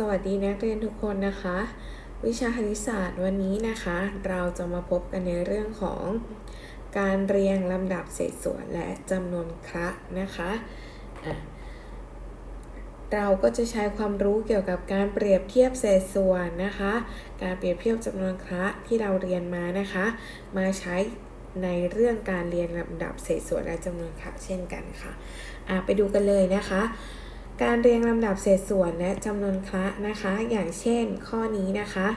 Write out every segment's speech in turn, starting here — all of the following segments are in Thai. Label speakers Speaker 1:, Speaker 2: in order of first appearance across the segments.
Speaker 1: สวัสดีนักเรียนทุกคนนะคะ วิชาคณิตศาสตร์วันนี้นะคะ เราจะมาพบกันในเรื่องของการเรียงลำดับเศษส่วนและจำนวนคระนะคะะเราก็จะใช้ความรู้เกี่ยวกับการเปรียบเทียบเศษส่วนนะคะ การเปรียบเทียบจำนวนคระที่เราเรียนมานะคะ มาใช้ในเรื่องการเรียงลำดับเศษส่วนและจำนวนคระเช่นกันค่ะอะไปดูกันเลยนะคะ การเรียงลำดับเศษส่วนและจำนวนคละนะคะ อย่างเช่นข้อนี้นะคะ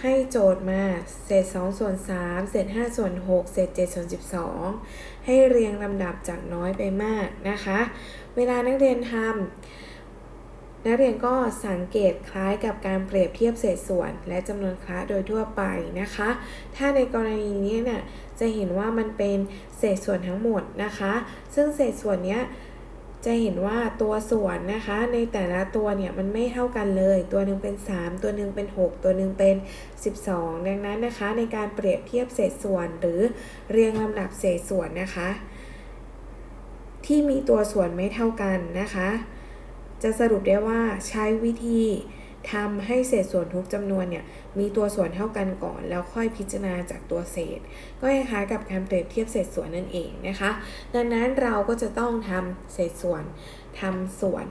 Speaker 1: ให้โจทย์มาเศษ2ส่วน3เศษ5ส่วน6เศษ7ส่วน12 ให้เรียงลำดับจากน้อยไปมากนะคะ เวลานักเรียนทำนักเรียนก็สังเกตคล้ายกับการเปรียบเทียบเศษส่วน และจำนวนคละโดยทั่วไปนะคะ ถ้าในกรณีนี้เนี่ยจะเห็นว่ามันเป็นเศษส่วนทั้งหมดนะคะ ซึ่งเศษส่วนเนี้ย จะเห็นว่าตัวส่วนนะคะ ในแต่ละตัวเนี่ยมันไม่เท่ากันเลย ตัวหนึ่งเป็น 3 ตัวหนึ่งเป็น 6 ตัวหนึ่งเป็น 12 ดังนั้นนะคะ ในการเปรียบเทียบเศษส่วนหรือเรียงลำดับเศษส่วนนะคะ ที่มีตัวส่วนไม่เท่ากันนะคะ จะสรุปได้ว่าใช้วิธี ทำให้เศษส่วนทุกจำนวนเนี่ยมีตัวส่วนเท่ากันก่อน แล้วค่อยพิจารณาจากตัวเศษ ก็คล้ายกับการเปรียบเทียบเศษส่วนนั่นเองนะคะ ดังนั้นเราก็จะต้องทำเศษส่วนทำส่วน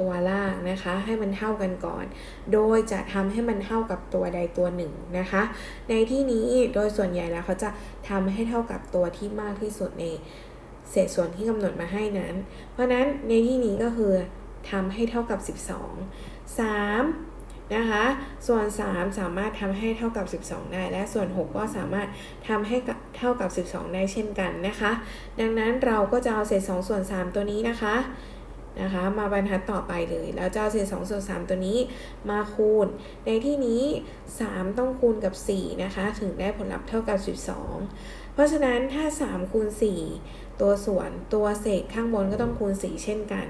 Speaker 1: ตัวล่างนะคะ ให้มันเท่ากันก่อน โดยจะทำให้มันเท่ากับตัวใดตัวหนึ่งนะคะ ในที่นี้โดยส่วนใหญ่แล้วเขาจะทำให้เท่ากับตัวที่มากที่สุดในเศษส่วนที่กำหนดมาให้นั้น เพราะนั้นในที่นี้ก็คือทำให้เท่ากับ 12 3นะคะส่วน 3 สามารถทำให้เท่ากับ 12 ได้ และส่วน 6 ก็สามารถทำให้เท่ากับ 12 ได้เช่นกันนะคะ ดังนั้นเราก็จะเอาเศษ2ส่วน 3 ตัวนี้นะคะนะคะมาบรรทัดต่อไปเลย แล้วจะเอาเศษ2ส่วน3ตัวนี้มาคูณ ในที่นี้ 3 ต้องคูณกับ 4 นะคะ ถึงได้ผลลัพธ์เท่ากับ 12 เพราะฉะนั้นถ้า3คูณ4ตัวส่วนตัวเศษข้างบนก็ต้องคูณ 4 เช่นกัน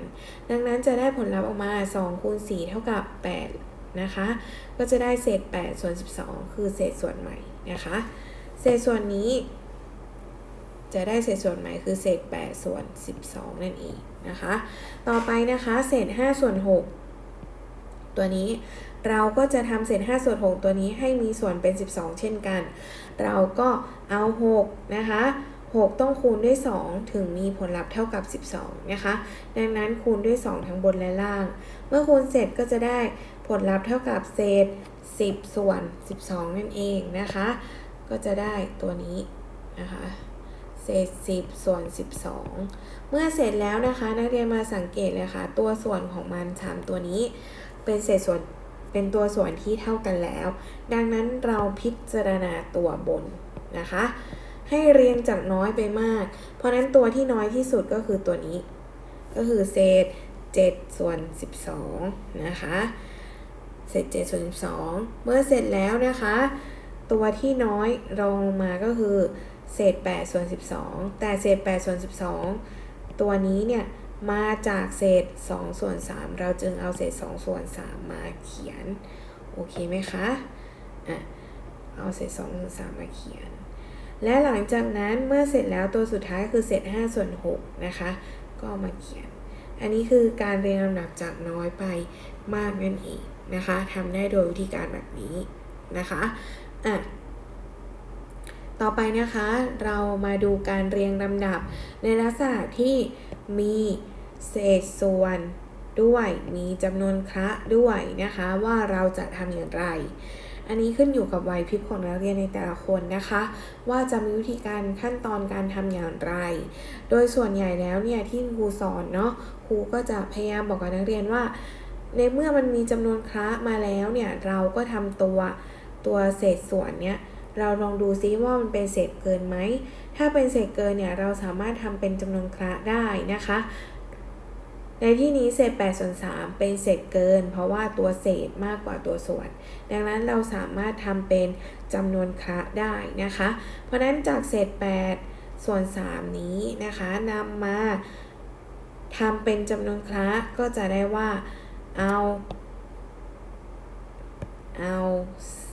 Speaker 1: ดังนั้นจะได้ผลลัพธ์ออกมา2คูณ4เท่ากับ 8 นะคะ ก็จะได้เศษ 8 ส่วน 12 คือเศษส่วนใหม่นะคะ เศษส่วนนี้ จะได้เศษส่วนใหม่คือเศษ 8 ส่วน 12 นั่นเองนะคะ ต่อไปนะคะ เศษ 5 ส่วน 6 ตัวนี้ เราก็จะทำเศษ5ส่วน6ตัวนี้ให้มีส่วนเป็น 12 เช่นกัน เราก็เอา 6 นะคะ 6 ต้องคูณด้วย 2 ถึงมีผลลัพธ์เท่ากับ 12 นะคะ ดังนั้นคูณด้วย 2 ทั้งบนและล่าง เมื่อคูณเสร็จก็จะได้ผลลัพธ์เท่ากับเศษ 10 ส่วน 12 นั่นเองนะคะ ก็จะได้ตัวนี้นะคะเศษ10 ส่วน 12 เมื่อเสร็จแล้วนะคะ นักเรียนมาสังเกตเลยค่ะ ตัวส่วนของมัน 3 ตัวนี้ เป็นเศษส่วนเป็นตัวส่วนที่เท่ากันแล้ว ดังนั้นเราพิจารณาตัวบนนะคะ ให้เรียงจากน้อยไปมาก เพราะนั้นตัวที่น้อยที่สุดก็คือตัวนี้ ก็คือเศษ 7 ส่วน 12 นะคะเศษ7ส่วน12 เมื่อเสร็จแล้วนะคะ ตัวที่น้อยรองลงมาก็คือเศษ8ส่วน12 แต่เศษ8ส่วน12 ตัวนี้เนี่ย มาจากเศษ2ส่วน3เราจึงเอาเศษ2ส่วน3มาเขียน โอเคไหมคะอะเอาเศษ2ส่วน3มาเขียน และหลังจากนั้นเมื่อเสร็จแล้วตัวสุดท้ายคือเศษ5ส่วน6นะคะ ก็มาเขียน อันนี้คือการเรียงลำดับจากน้อยไปมากนั่นเองนะคะทำได้โดยวิธีการแบบนี้นะคะอะต่อไปนะคะเรามาดูการเรียงลำดับในลักษณะที่มี เศษส่วนด้วยมีจำนวนคระด้วยนะคะว่าเราจะทำอย่างไร อันนี้ขึ้นอยู่กับวัยพริบของนักเรียนในแต่ละคนนะคะ ว่าจะมีวิธีการขั้นตอนการทำอย่างไร โดยส่วนใหญ่แล้วเนี่ยที่ครูสอนเนาะครูก็จะพยายามบอกกับนักเรียนว่า ในเมื่อมันมีจำนวนคระมาแล้วเนี่ยเราก็ทำตัวตัวเศษส่วนเนี่ยเราลองดูซิว่ามันเป็นเศษเกินไหม ถ้าเป็นเศษเกินเนี่ยเราสามารถทำเป็นจำนวนคระได้นะคะ ในที่นี้เศษ8ส่วน3เป็นเศษเกิน เพราะว่าตัวเศษมากกว่าตัวส่วน ดังนั้นเราสามารถทำเป็นจำนวนคระได้นะคะ เพราะนั้นจากเศษ 8 ส่วน 3 นี้นะคะนำมาทำเป็นจำนวนคระก็จะได้ว่าเอาเอา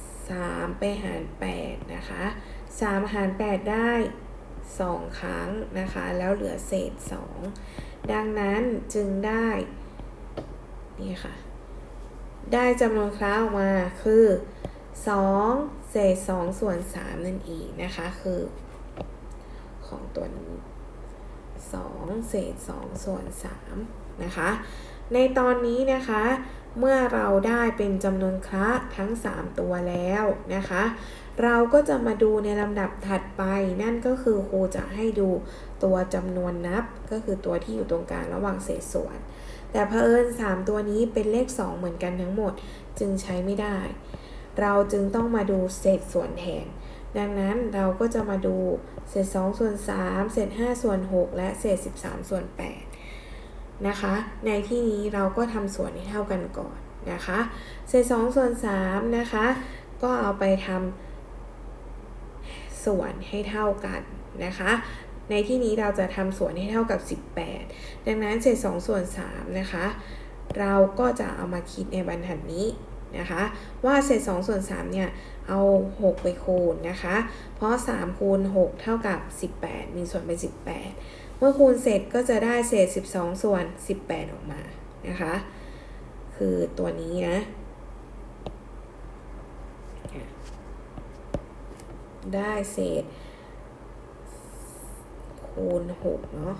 Speaker 1: 3 ไปหาร 8 นะคะ 3 หาร 8 ได้ 2 ครั้งนะคะ แล้วเหลือเศษ 2 ดังนั้นจึงได้นี่ค่ะ ได้จำนวนคล้าออกมาคือ2เศษ2ส่วน3นั่นเองนะคะ คือของตัวนี้ 2 เศษ 2 ส่วน3นะคะ ในตอนนี้นะคะ เมื่อเราได้เป็นจำนวนคละทั้ง 3 ตัวแล้วนะคะ เราก็จะมาดูในลำดับถัดไปนั่นก็คือครูจะให้ดูตัวจำนวนนับ ก็คือตัวที่อยู่ตรงกลางระหว่างเศษส่วน แต่เผอิญ 3 ตัวนี้เป็นเลข 2 เหมือนกันทั้งหมด จึงใช้ไม่ได้ เราจึงต้องมาดูเศษส่วนแทน ดังนั้นเราก็จะมาดูเศษ2ส่วน3เศษ5ส่วน6และเศษ 13 ส่วน8นะคะ ในที่นี้เราก็ทำส่วนให้เท่ากันก่อนนะคะ เศษ2ส่วน3นะคะ ก็เอาไปทำส่วนให้เท่ากันนะคะ ในที่นี้เราจะทำส่วนให้เท่ากับ 18 ดังนั้นเศษ2ส่วน3นะคะ เราก็จะเอามาคิดในบรรทัดนี้ นะคะ ว่าเศษ2ส่วน3เนี่ยเอา 6 ไปคูณนะคะ เพราะ 3 คูณ 6 เท่ากับ 18 มีส่วนเป็น 18 เมื่อคูณเสร็จก็จะได้เศษ 12 ส่วน 18 ออกมานะคะ คือตัวนี้นะ ได้เศษคูณ 6 เนาะ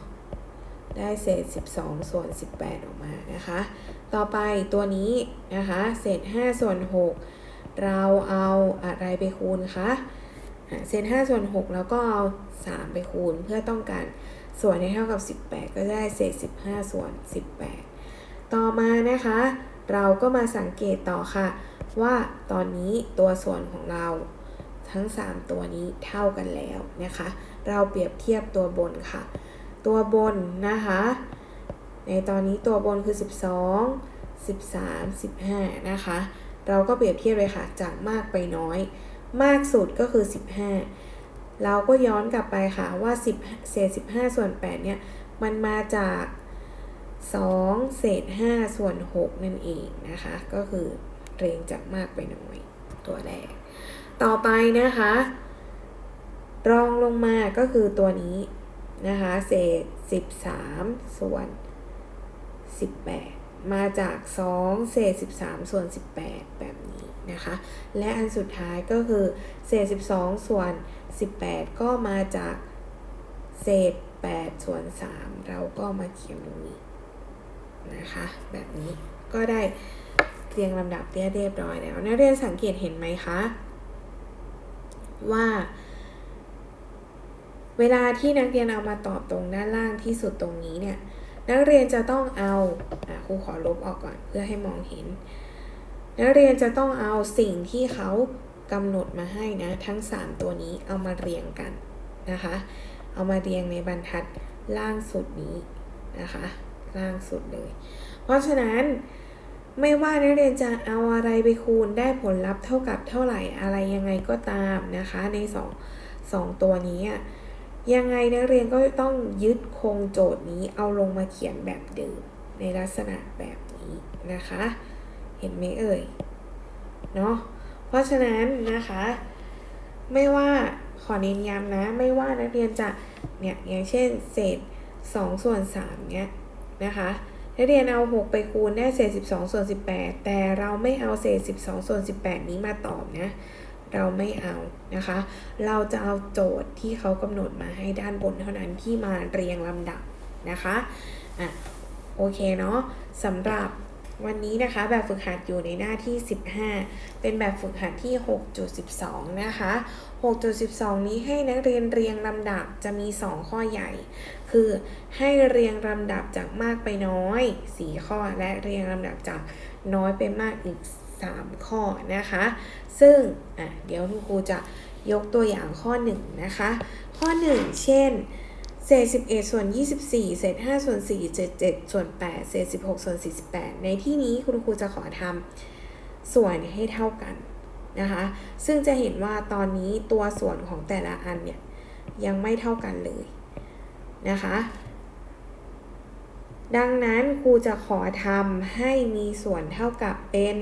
Speaker 1: ได้เศษ 12 ส่วน 18 ออกมานะคะ ต่อไปตัวนี้นะคะ เศษ 5 ส่วน 6 เราเอาอะไรไปคูณคะเศษ 5 ส่วน 6 แล้วก็เอา 3 ไปคูณเพื่อต้องการส่วนให้เท่ากับ 18 ก็ได้เศษ 15 ส่วน 18 ต่อมานะคะ เราก็มาสังเกตต่อค่ะ ว่าตอนนี้ตัวส่วนของเราทั้ง 3 ตัวนี้เท่ากันแล้วนะคะ เราเปรียบเทียบตัวบนค่ะ ตัวบนนะคะ ในตอนนี้ตัวบนคือ 12 13 15 นะคะ เราก็เปรียบเทียบเลยค่ะ จากมากไปน้อย มากสุดก็คือ 15 เราก็ย้อนกลับไปค่ะว่า 10 เศษ 15 ส่วน 8 เนี่ย มันมาจาก 2 เศษ 5 ส่วน 6 นั่นเองนะคะ ก็คือเรียงจากมากไปน้อยตัวแรก ต่อไปนะคะ รองลงมาก็คือตัวนี้ นะคะเศษ 13 ส่วน 18 มาจาก 2 เศษ 13 ส่วน 18 แบบนี้นะคะ และอันสุดท้ายก็คือ เศษ 12 ส่วน 18 ก็มาจากเศษ 8 ส่วน 3 เราก็มาเขียนตรงนี้นะคะ แบบนี้ก็ได้เรียงลำดับเรียบร้อยแล้วนักเรียนสังเกตเห็นไหมคะ ว่า เวลาที่นักเรียนเอามาตอบตรงด้านล่างที่สุดตรงนี้เนี่ย นักเรียนจะต้องเอาอครูขอลบออกก่อนเพื่อให้มองเห็น นักเรียนจะต้องเอาสิ่งที่เขากำหนดมาให้นะ ทั้ง 3 ตัวนี้เอามาเรียงกันนะคะ เอามาเรียงในบรรทัดล่างสุดนี้นะคะ ล่างสุดเลย เพราะฉะนั้นไม่ว่านักเรียนจะเอาอะไรไปคูณได้ผลลัพธ์เท่ากับเท่าไหร่อะไรยังไงก็ตามนะคะ ในสองสองตัวนี้อะ ยังไงนักเรียนก็ต้องยึดคงโจทย์นี้เอาลงมาเขียนแบบเดิมในลักษณะแบบนี้นะคะ เห็นไหมเอ่ย เนาะเพราะฉะนั้นนะคะ ไม่ว่าขอเน้นย้ำนะ ไม่ว่านักเรียนจะเนี่ยอย่างเช่นเศษ2ส่วน3เนี่ยนะคะนักเรียนเอา 6 ไปคูณได้เศษ 12 ส่วน 18 แต่เราไม่เอาเศษ 12 ส่วน 18 นี้มาตอบนะ เราไม่เอานะคะ เราจะเอาโจทย์ที่เขากำหนดมาให้ด้านบนเท่านั้นที่มาเรียงลำดับนะคะอะโอเคเนาะสำหรับวันนี้นะคะแบบฝึกหัดอยู่ในหน้าที่ 15 เป็นแบบฝึกหัดที่ 6.12 นะคะ 6.12 นี้ให้นักเรียนเรียงลำดับจะมี 2 ข้อใหญ่ คือให้เรียงลำดับจากมากไปน้อย 4 ข้อและเรียงลำดับจากน้อยไปมากอีก 3 ข้อนะคะ ซึ่งอะเดี๋ยวคุณครูจะยกตัวอย่างข้อ1นะคะ ข้อ 1 เช่นเศษ11 ส่วน 24 เศษ5ส่วน4เศษ7ส่วน8เศษ16 ส่วน 48 ในที่นี้คุณครูจะขอทำส่วนให้เท่ากันนะคะ ซึ่งจะเห็นว่าตอนนี้ตัวส่วนของแต่ละอันเนี่ย ยังไม่เท่ากันเลยนะคะ ดังนั้นครูจะขอทำให้มีส่วนเท่ากับเป็น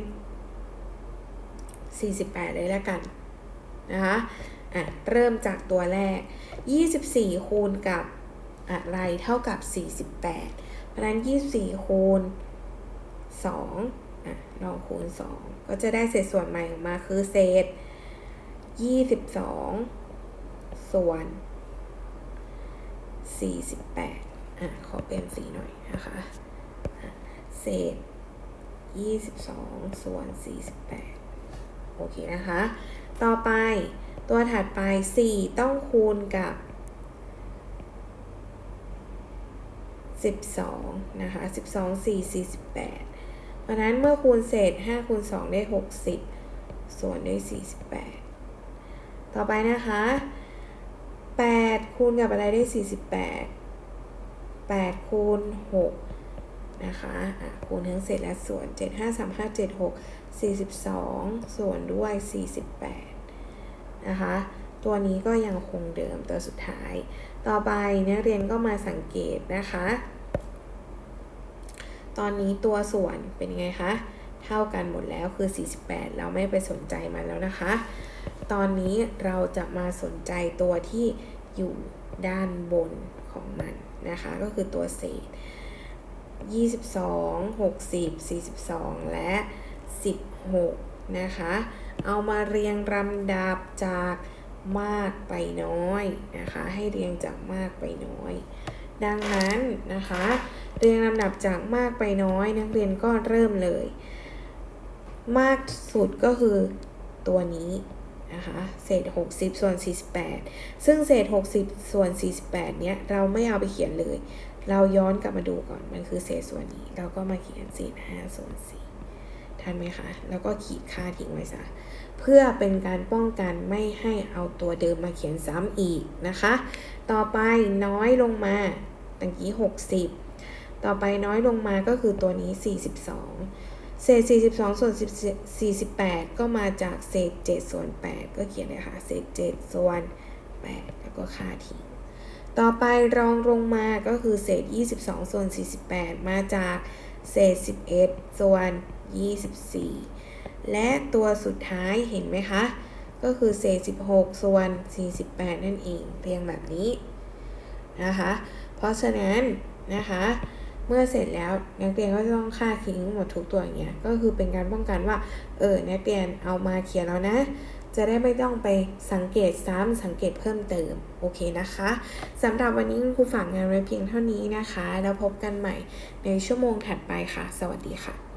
Speaker 1: 48 เลยแล้วกันนะคะอะเริ่มจากตัวแรก 24 คูณกับอะไรเท่ากับ 48 เพราะนั้น 24 คูณ2อะลองคูณ 2 ก็จะได้เศษส่วนใหม่ออกมาคือเศษ 22 ส่วน 48 อะ ขอเปลี่ยนสีหน่อยนะคะอะเศษ 22 ส่วน 48 โอเคนะคะ ต่อไปตัวถัดไป 4 ต้องคูณกับ 12 นะคะ 12 4 48 เพราะนั้นเมื่อคูณเศษ 5 คูณ 2 ได้ 60 ส่วนด้วย 48 ต่อไปนะคะ 8 คูณกับอะไรได้ 48 8 คูณ 6 นะคะะคูณทั้งเศษและส่วน 7 5 3 5 7 6 42 ส่วนด้วย 48 นะคะ ตัวนี้ก็ยังคงเดิมตัวสุดท้าย ต่อไปนักเรียนก็มาสังเกตนะคะ ตอนนี้ตัวส่วนเป็นไงคะ เท่ากันหมดแล้วคือ 48 เราไม่ไปสนใจมันแล้วนะคะ ตอนนี้เราจะมาสนใจตัวที่อยู่ด้านบนของมันนะคะ ก็คือตัวเศษ 22 60 42 และ 16 นะคะ เอามาเรียงลำดับจากมากไปน้อยนะคะ ให้เรียงจากมากไปน้อย ดังนั้นนะคะ เรียงลำดับจากมากไปน้อย นักเรียนก็เริ่มเลย มากสุดก็คือตัวนี้นะคะเศษ 60 ส่วน 48 ซึ่งเศษ 60 ส่วน 48 เนี้ย เราไม่เอาไปเขียนเลย เราย้อนกลับมาดูก่อนมันคือเศษส่วนนี้ เราก็มาเขียนเศษ5ส่วน4ทันไหมคะ แล้วก็ขีดค่าทิ้งไว้ซะ เพื่อเป็นการป้องกันไม่ให้เอาตัวเดิมมาเขียนซ้ำอีกนะคะ ต่อไปน้อยลงมาตะกี้ 60 ต่อไปน้อยลงมาก็คือตัวนี้ 42 เศษ 42 ส่วน 48 ก็มาจากเศษ 7 ส่วน 8 ก็เขียนเลยค่ะ เศษ 7 ส่วน 8 แล้วก็ค่าทิ้ง ต่อไปรองลงมาก็คือเศษ 22 ส่วน 48 มาจากเศษ 11 ส่วน 24 และตัวสุดท้ายเห็นไหมคะ ก็คือเศษ 16 ส่วน 48 นั่นเองเรียงแบบนี้นะคะ เพราะฉะนั้นนะคะ เมื่อเสร็จแล้วนักเรียนก็จะต้องค่าทิ้งหมดทุกตัวอย่างเงี้ย ก็คือเป็นการป้องกันว่า เออ นักเรียนเอามาเขียนแล้วนะ จะได้ไม่ต้องไปสังเกตซ้ำสังเกตเพิ่มเติม โอเคนะคะสำหรับวันนี้ครูฝากงานไว้เพียงเท่านี้นะคะ แล้วพบกันใหม่ในชั่วโมงถัดไปค่ะ สวัสดีค่ะ